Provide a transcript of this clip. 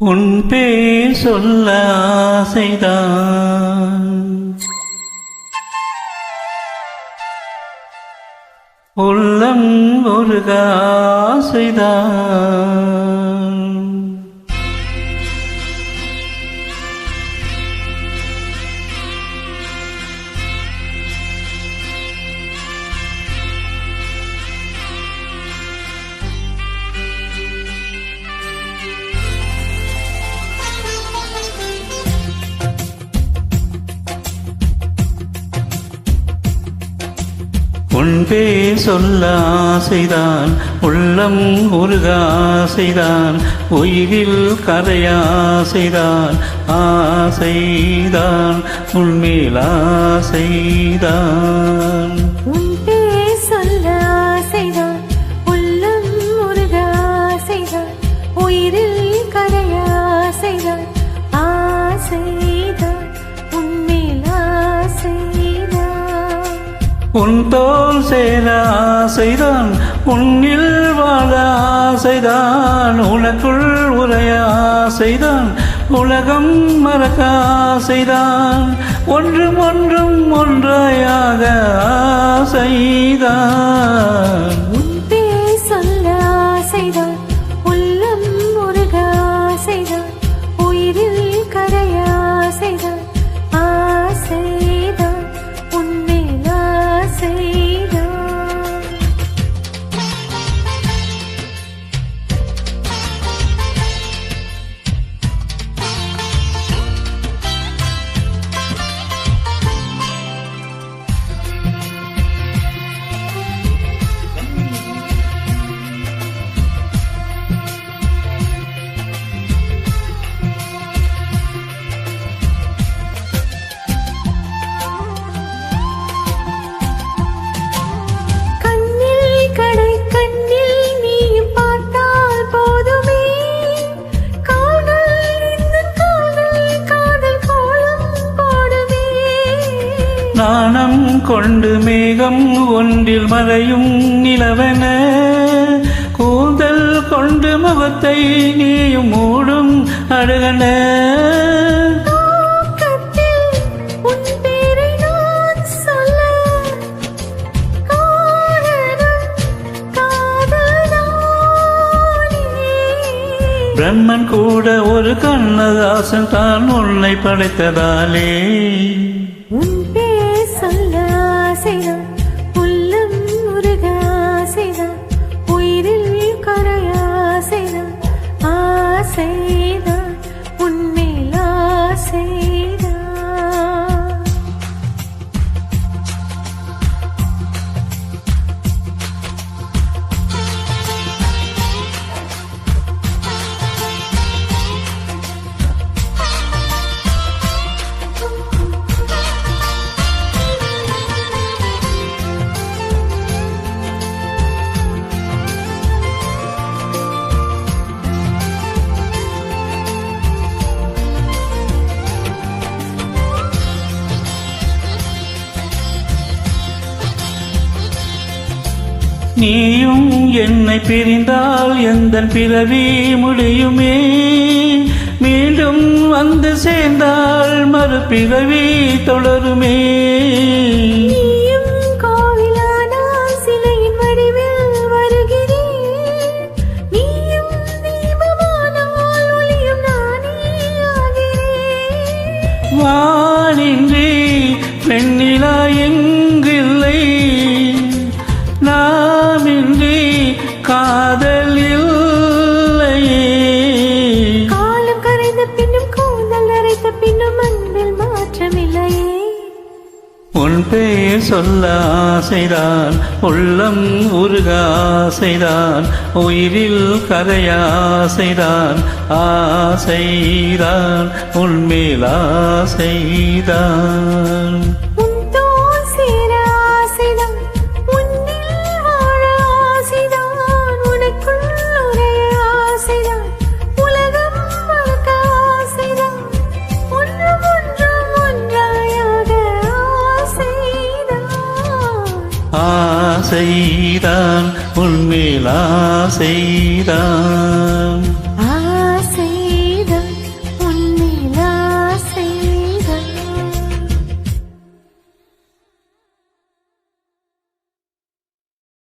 உன் பேர் சொல்ல ஆசைதான். உள்ளம் ஒரு ஆசைதான். முன்பே சொல்ல ஆசைதான் உள்ளம் உருக ஆசைதான் உயிரில் கரையாசைதான் ஆசைதான் உன்மேல் ஆசைதான் உன் தோல் சேர ஆசைதான் உன்னில் வாழ ஆசைதான் உனக்குள் உரைய ஆசைதான் உலகம் மறக்க ஆசைதான் ஒன்றும் ஒன்றும் ஒன்றாயாக ஆசைதான். கொண்டு மேகம் ஒன்றில் மறையும் நிலவென கூந்தல் கொண்டு முகத்தை நீயும் மூடும் அழகன. பிரம்மன் கூட ஒரு கண்ணதாசன் தான் உன்னை படைத்ததாலே. நீயும் என்னை பிரிந்தால் எந்த பிறவி முடியுமே மீண்டும் வந்து சேர்ந்தால் மறுபிறவி தொடருமே. நீயும் கோவிலானால் உன் பெயர் சொல்ல ஆசைதான் உள்ளம் உருக ஆசைதான் உயிரில் கரையாசைதான் ஆசைதான் ஆசைதான் உன்மேல் ஆசைதான். ஆசைதான் உன்மேல் ஆசைதான்.